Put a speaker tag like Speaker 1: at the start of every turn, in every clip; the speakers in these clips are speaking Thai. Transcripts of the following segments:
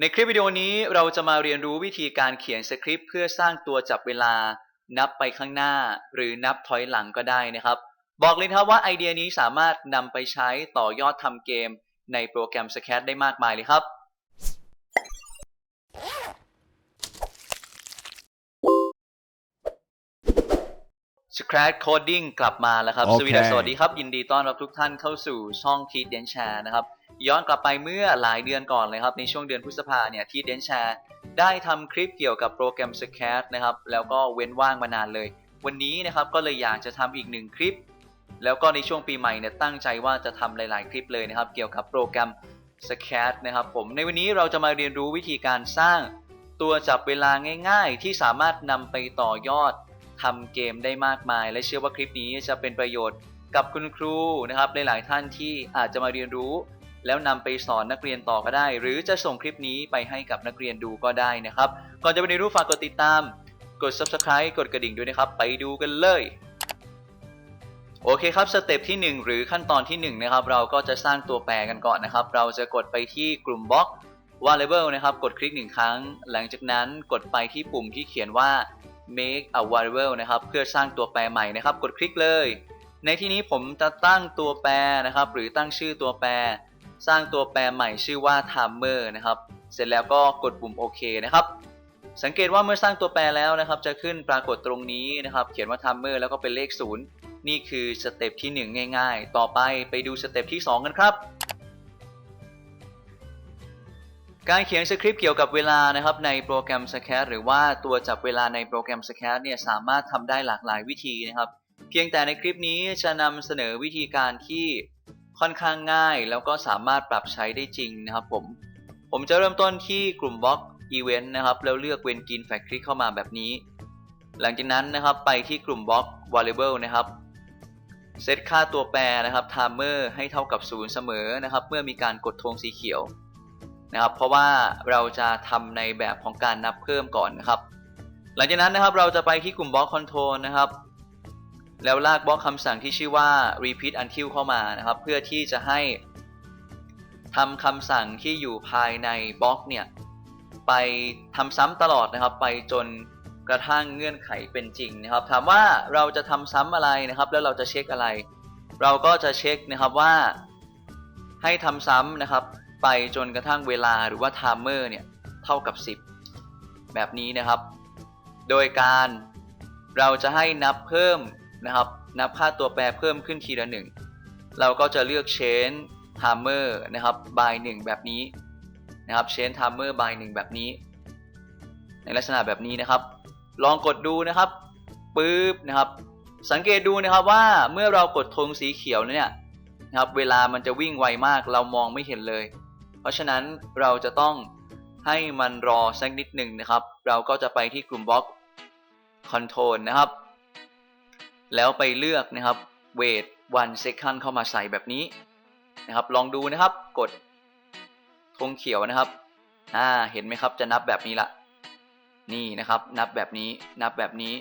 Speaker 1: ในคลิปวิดีโอนี้เราจะมาเรียนรู้วิธีการเขียนสคริปต์เพื่อสร้างตัวจับเวลา นับไปข้างหน้า หรือนับถอยหลังก็ได้นะครับ บอกเลยนะครับว่าไอเดียนี้สามารถนำไปใช้ต่อยอดทำเกม ในโปรแกรม Scratch ได้มากมายเลยครับ Scratch Coding กลับมาแล้วครับ
Speaker 2: โอเค
Speaker 1: สวีดัสสวัสดีครับ ยินดีต้อนรับทุกท่านเข้าสู่ช่องทีเดนแชร์นะครับ ย้อนกลับไปเมื่อหลายเดือนก่อนเลยครับ ในช่วงเดือนพฤษภาเนี่ยทีเดนแชร์ได้ทำคลิปเกี่ยวกับโปรแกรม s c a t นะครับแล้วก็เว้นว่างมานานเลย วันนี้นะครับก็เลยอยากจะทำอีกหนึ่งคลิป แล้วก็ในช่วงปีใหม่เนี่ยตั้งใจว่าจะทำหลาย ๆ คลิปเลยนะครับ เกี่ยวกับโปรแกรม s c a t นะครับผมในวันนี้เราจะมาเรียนรู้วิธีการสร้าง ตัวจับเวลาง่าย ๆ ที่สามารถนำไปต่อยอดทำเกมได้มากมาย และเชื่อว่าคลิปนี้จะเป็นประโยชน์กับคุณครูนะครับหลาย ๆ ท่านที่อาจจะมาเรียนรู้ แล้วนำไปสอนนักเรียนต่อก็ได้ หรือจะส่งคลิปนี้ไปให้กับนักเรียนดูก็ได้นะครับ ก่อนจะไปเรียนรู้ฝากกดติดตาม กด subscribe กดกระดิ่งด้วยนะครับ ไปดูกันเลยโอเคครับสเต็ปที่ 1 หรือขั้นตอนที่1นะครับเราก็จะสร้างตัวแปรกันก่อนนะครับ เราจะกดไปที่กลุ่มบล็อก variable นะครับ กดคลิก 1 ครั้ง หลังจากนั้นกดไปที่ปุ่มที่เขียนว่า make a variable นะครับ เพื่อสร้างตัวแปรใหม่นะครับ กดคลิกเลย ในที่นี้ผมจะตั้งตัวแปรนะครับ หรือตั้งชื่อตัวแปร สร้างตัวแปรใหม่ชื่อว่า timer นะครับ เสร็จแล้วก็กดปุ่มโอเคนะครับ สังเกตว่าเมื่อสร้างตัวแปรแล้วนะครับ จะขึ้นปรากฏตรงนี้นะครับ เขียนว่า timer แล้วก็เป็นเลข 0 นี่คือสเต็ปที่ 1 ง่าย ๆ ต่อไปไปดูสเต็ปที่ 2 กันครับการเขียนสคริปต์เกี่ยวกับเวลานะครับในโปรแกรม s c a t หรือว่าตัวจับเวลาในโปรแกรม s c a t เนี่ยสามารถทำได้หลากหลายวิธีนะครับ เพียงแต่ในคลิปนี้จะนำเสนอวิธีการที่ ค่อนข้างง่ายแล้วก็สามารถปรับใช้ได้จริงนะครับผม ผมจะเริ่มต้นที่กลุ่มบล็อก Event นะครับแล้วเลือกเวนกินแฟคคลิกเข้ามาแบบนี้ หลังจากนั้นนะครับไปที่กลุ่มบล็อก Variable นะครับเซตค่าตัวแปรนะครับ Timer ให้เท่ากับ 0 เสมอนะครับ เมื่อมีการกดธงสีเขียวนะครับ เพราะว่าเราจะทำในแบบของการนับเพิ่มก่อนนะครับ หลังจากนั้นนะครับเราจะไปที่กลุ่มบล็อก Control นะครับ แล้วลากบล็อกคำสั่งที่ชื่อว่า repeat until เข้ามานะครับ เพื่อที่จะให้ทำคำสั่งที่อยู่ภายในบล็อกเนี่ย ไปทำซ้ำตลอดนะครับ ไปจนกระทั่งเงื่อนไขเป็นจริงนะครับ ถามว่าเราจะทำซ้ำอะไรนะครับ แล้วเราจะเช็คอะไร เราก็จะเช็คนะครับว่า ให้ทำซ้ำนะครับ ไปจนกระทั่งเวลาหรือว่า timer เนี่ยเท่ากับ 10 แบบนี้นะครับ โดยการเราจะให้นับเพิ่ม นะครับ นับค่าตัวแปรเพิ่มขึ้นทีละหนึ่งเราก็จะเลือก change timer นะครับ by 1 แบบนี้นะครับ change timer by 1 แบบนี้ ในลักษณะแบบนี้นะครับ ลองกดดูนะครับปึ๊บนะครับ สังเกตดูนะครับว่าเมื่อเรากดธงสีเขียวเนี่ยนะครับ เวลามันจะวิ่งไวมากเรามองไม่เห็นเลย เพราะฉะนั้นเราจะต้องให้มันรอสักนิดหนึ่งนะครับ เราก็จะไปที่กลุ่มบล็อก Control นะครับ แล้วไปเลือกนะครับ wait one second เข้ามาใส่แบบนี้นะครับ ลองดูนะครับกดธงเขียวนะครับอ่าเห็นไหมครับจะนับแบบนี้ละนี่นะครับ นับแบบนี้นับแบบนี้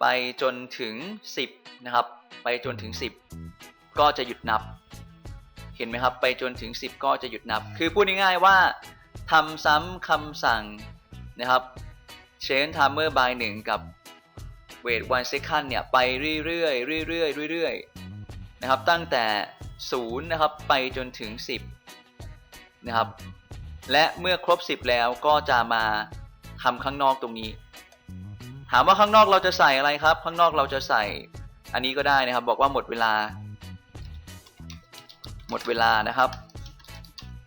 Speaker 1: ไปจนถึง 10 นะครับ ไปจนถึง 10 ก็จะหยุดนับ เห็นไหมครับ ไปจนถึง 10 ก็จะหยุดนับ คือพูดง่ายๆว่าทำซ้ำคำสั่งนะครับ change timer by 1 กับ wait one second เนี่ย ไปเรื่อยๆเรื่อยๆเรื่อยๆนะครับ ตั้งแต่ 0 นะครับ ไปจนถึง 10 นะครับ และเมื่อครบ 10 แล้วก็จะมาทำข้างนอกตรงนี้ ถามว่าข้างนอกเราจะใส่อะไรครับ ข้างนอกเราจะใส่ อันนี้ก็ได้นะครับ บอกว่าหมดเวลา หมดเวลานะครับ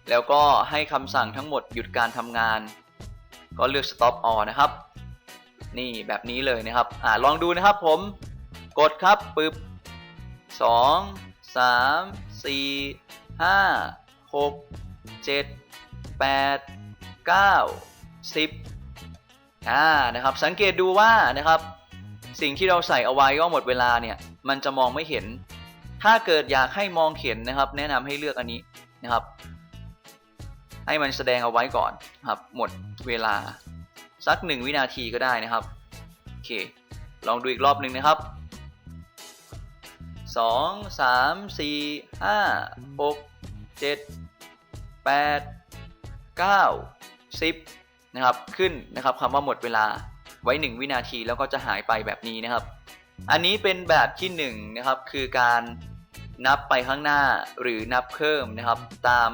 Speaker 1: แล้วก็ให้คำสั่งทั้งหมดหยุดการทำงาน ก็เลือก stop all นะครับ นี่แบบนี้เลยนะครับอ่าลองดูนะครับผมกดครับปึ๊บสองสามสี่ห้าหกเจ็ดแปดเก้าสิบอ่านะครับ สังเกตดูว่านะครับสิ่งที่เราใส่เอาไว้ว่าหมดเวลาเนี่ย มันจะมองไม่เห็น ถ้าเกิดอยากให้มองเห็นนะครับ แนะนำให้เลือกอันนี้นะครับ ให้มันแสดงเอาไว้ก่อนครับ หมดเวลา สักหนึ่งวินาทีก็ได้นะครับ โอเค ลองดูอีกรอบหนึ่งนะครับสองสามสี่ห้าหกเจ็ดแปดเก้า10 นะครับ ขึ้นนะครับคำว่าหมดเวลาไว้ 1 วินาทีแล้วก็จะหายไปแบบนี้นะครับ อันนี้เป็นแบบที่1นะครับคือการนับไปข้างหน้าหรือนับเพิ่มนะครับตาม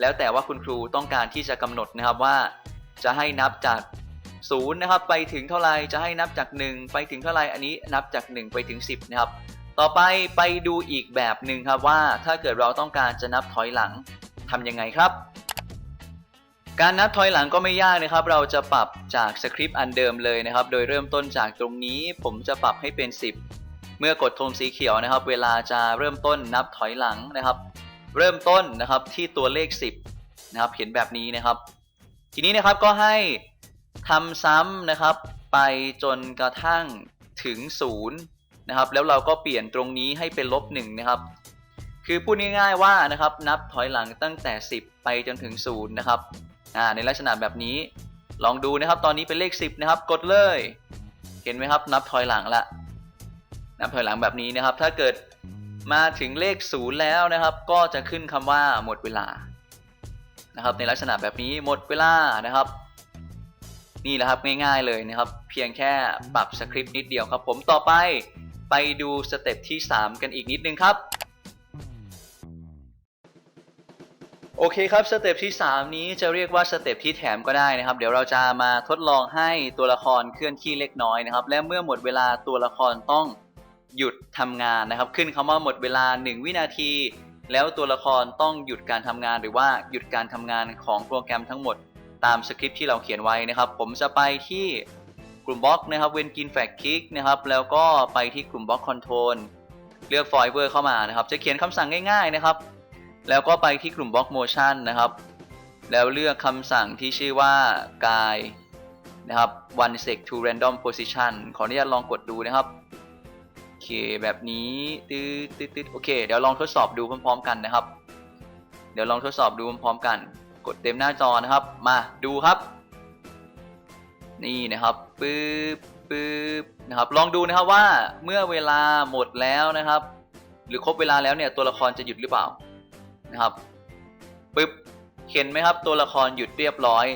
Speaker 1: แล้วแต่ว่าคุณครูต้องการที่จะกำหนดนะครับว่า จะให้นับจาก0นะครับไปถึงเท่าไหร่จะให้นับจาก 1 ไปถึงเท่าไหร่อันนี้นับจาก 1 ไปถึง 10 นะครับ ต่อไปไปดูอีกแบบหนึ่งครับว่าถ้าเกิดเราต้องการจะนับถอยหลังทำยังไงครับ การนับถอยหลังก็ไม่ยากนะครับ เราจะปรับจากสคริปต์อันเดิมเลยนะครับ โดยเริ่มต้นจากตรงนี้ ผมจะปรับให้เป็น 10 เมื่อกดธงสีเขียวนะครับ เวลาจะเริ่มต้นนับถอยหลังนะครับ เริ่มต้นนะครับที่ตัวเลข 10นะครับเห็นแบบนี้นะครับ ทีนี้นะครับก็ให้ทำซ้ำนะครับ ไปจนกระทั่งถึง0นะครับ แล้วเราก็เปลี่ยนตรงนี้ให้เป็นลบ1นะครับ คือพูดง่ายๆว่านะครับ นับถอยหลังตั้งแต่ 10 ไปจนถึง0นะครับอ่าในลักษณะแบบนี้ลองดูนะครับ ตอนนี้เป็นเลข 10 นะครับ กดเลย เห็นไหมครับ นับถอยหลังละนับถอยหลังแบบนี้นะครับ ถ้าเกิดมาถึงเลข 0 แล้วนะครับ ก็จะขึ้นคำว่าหมดเวลา นะครับในลักษณะแบบนี้หมดเวลานะครับ นี่แหละครับง่ายๆเลยนะครับ เพียงแค่ปรับสคริปต์นิดเดียวครับ ผมต่อไปไปดูสเต็ปที่ 3 กันอีกนิดนึงครับโอเคครับสเต็ปที่ 3 นี้จะเรียกว่าสเต็ปที่แถมก็ได้นะครับ เดี๋ยวเราจะมาทดลองให้ตัวละครเคลื่อนที่เล็กน้อยนะครับ และเมื่อหมดเวลาตัวละครต้องหยุดทำงานนะครับ ขึ้นคำว่าหมดเวลา 1 วินาที แล้วตัวละครต้องหยุดการทำงานหรือว่าหยุดการทำงานของโปรแกรมทั้งหมดตามสคริปที่เราเขียนไว้นะครับ ผมจะไปที่กลุ่มบล็อกนะครับเวนกินแฟกคิกนะครับแล้วก็ไปที่กลุ่มบล็อกคอนโทรลเลือก f o r e v e r เข้ามานะครับ จะเขียนคำสั่งง่ายๆนะครับ แล้วก็ไปที่กลุ่มบล็อกโมชันนะครับ แล้วเลือกคำสั่งที่ชื่อว่า guide นะครับ one sec to random position ขออนุญาตลองกดดูนะครับ เคแบบนี้ตืดตืดตืดโอเค เดี๋ยวลองทดสอบดูพร้อมๆกันนะครับ เดี๋ยวลองทดสอบดูพร้อมๆกัน กดเต็มหน้าจอนะครับ มาดูครับ นี่นะครับปึ๊บปึ๊บนะครับ ลองดูนะครับว่าเมื่อเวลาหมดแล้วนะครับ หรือครบเวลาแล้วเนี่ยตัวละครจะหยุดหรือเปล่านะครับปึ๊บเห็นไหมครับตัวละครหยุดเรียบร้อย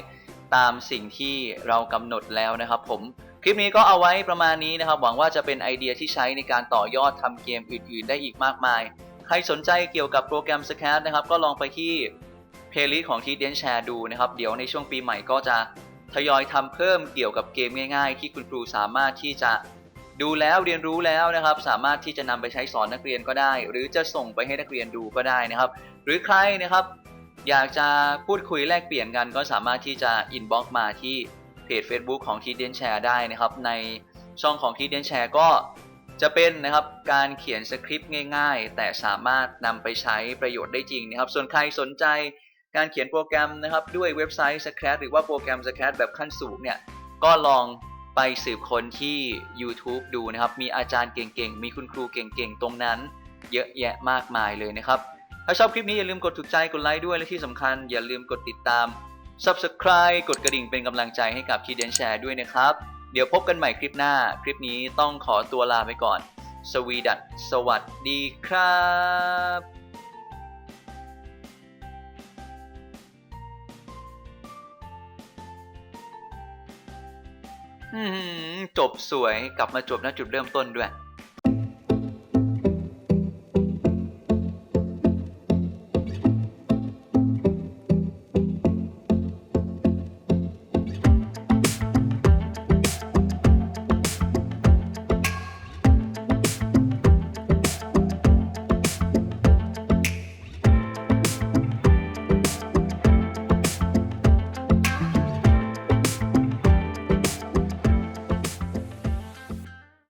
Speaker 1: ตามสิ่งที่เรากำหนดแล้วนะครับ ผม คลิปนี้ก็เอาไว้ประมาณนี้นะครับ หวังว่าจะเป็นไอเดียที่ใช้ในการต่อยอดทำเกมอื่นๆ ได้อีกมากมาย ใครสนใจเกี่ยวกับโปรแกรม s c a t นะครับ ก็ลองไปที่เพลย์ลิสต์ของทีเดนแชร์ดูนะครับ เดี๋ยวในช่วงปีใหม่ก็จะทยอยทำเพิ่มเกี่ยวกับเกมง่ายๆ ที่คุณครูสามารถที่จะดูแล้วเรียนรู้แล้วนะครับ สามารถที่จะนำไปใช้สอนนักเรียนก็ได้ หรือจะส่งไปให้นักเรียนดูก็ได้นะครับ หรือใครนะครับ อยากจะพูดคุยแลกเปลี่ยนกันก็สามารถที่จะอินบ็อกมาที่ เพจ Facebook ของทีเดนแชร์ได้นะครับ ในช่องของทีเดนแชร์ก็จะเป็นนะครับการเขียนสคริปต์ง่าย ๆ แต่สามารถนำไปใช้ประโยชน์ได้จริงนะครับ ส่วนใครสนใจการเขียนโปรแกรมนะครับด้วยเว็บไซต์ s c r a t หรือว่าโปรแกรม s c r a t แบบขั้นสูงเนี่ยก็ลองไปสืบคนที่ YouTube ดูนะครับ มีอาจารย์เก่งๆ มีคุณครูเก่งๆ ตรงนั้น เยอะแยะมากมายเลยนะครับ ถ้าชอบคลิปนี้อย่าลืมกดถูกใจ กดไลค์ด้วย และที่สำคัญอย่าลืมกดติดตาม Subscribe กดกระดิ่งเป็นกำลังใจให้กับทีเดนแชร์ด้วยนะครับ เดี๋ยวพบกันใหม่คลิปหน้า คลิปนี้ต้องขอตัวลาไปก่อน สวีดัตสวัสดีครับจบสวยกลับมาจบณจุดเริ่มต้นด้วย